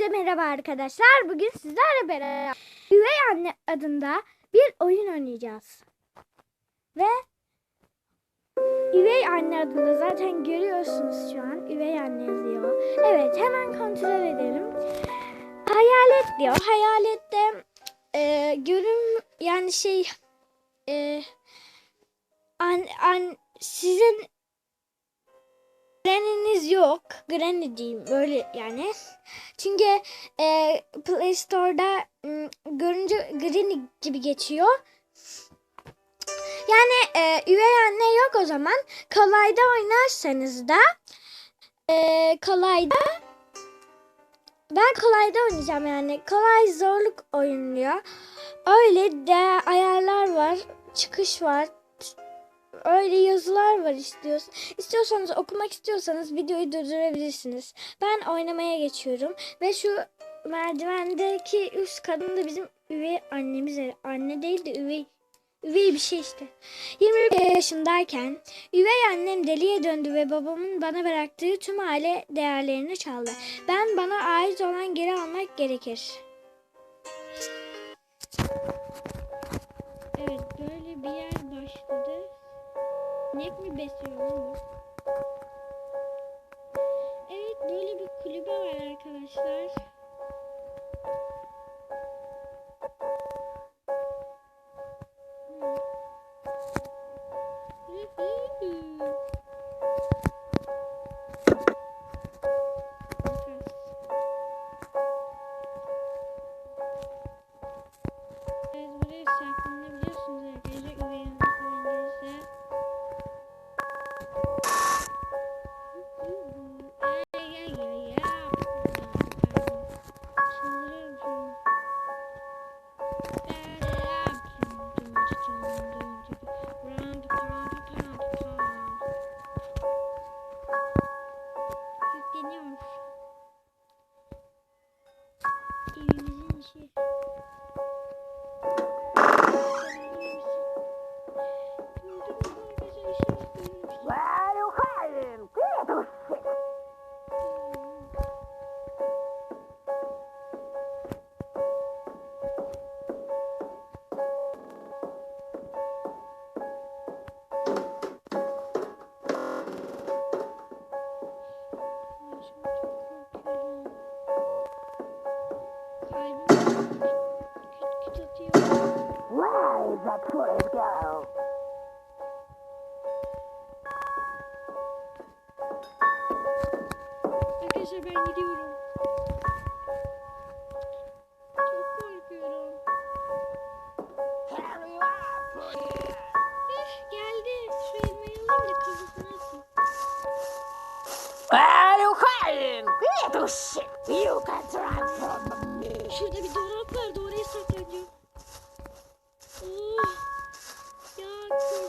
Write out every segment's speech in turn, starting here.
Hepinize merhaba arkadaşlar. Bugün sizlerle beraber Üvey Anne adında bir oyun oynayacağız. Ve Üvey Anne adında zaten görüyorsunuz şu an. Üvey Anne yazıyor. Evet hemen kontrol edelim. Hayalet diyor. Hayalette e, görüm yani şey e, an, an, sizin Granny'niz yok. Granny diyeyim böyle yani. Çünkü e, Play Store'da m, görünce Granny gibi geçiyor. Yani e, üvey anne yok o zaman. Kolayda oynarsanız da e, kolayda ben kolayda oynayacağım yani. Kolay zorluk oynuyor. Öyle de ayarlar var. Çıkış var. Öyle yazılar var istiyorsun. İstiyorsanız okumak istiyorsanız videoyu durdurabilirsiniz. Ben oynamaya geçiyorum ve şu merdivendeki üst kadın da bizim üvey annemiz. Anne değil de üvey üvey bir şey işte. 21 yaşındayken üvey annem deliye döndü ve babamın bana bıraktığı tüm aile değerlerini çaldı. Ben bana ait olan geri almak gerekir. İnek mi besliyor bu? Evet böyle bir kulübe var arkadaşlar. Evimizin işi. that foolish girl. I guess I better do it. Алюхайн! Get the shit! You can run from me! Should I be doing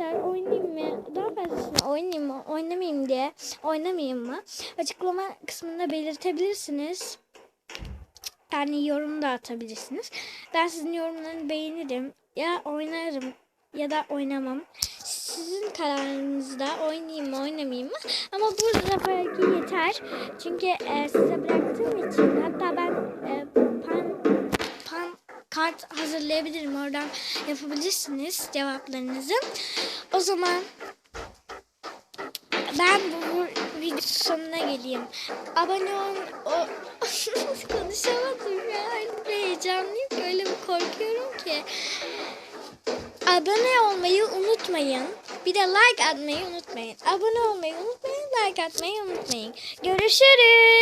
Arkadaşlar oynayayım mı? Daha fazlasını oynayayım mı? Oynamayayım diye. Oynamayayım mı? Açıklama kısmında belirtebilirsiniz. Yani yorum da atabilirsiniz. Ben sizin yorumlarını beğenirim. Ya oynarım ya da oynamam. Sizin kararınızda oynayayım mı oynamayayım mı? Ama bu seferki yeter. Çünkü e, size bıraktığım için hatta ben e, kart hazırlayabilirim. Oradan yapabilirsiniz cevaplarınızı. O zaman ben bu video sonuna geleyim. Abone olun. O... Konuşamadım ya. Heyecanlıyım ki öyle bir korkuyorum ki. Abone olmayı unutmayın. Bir de like atmayı unutmayın. Abone olmayı unutmayın. Like atmayı unutmayın. Görüşürüz.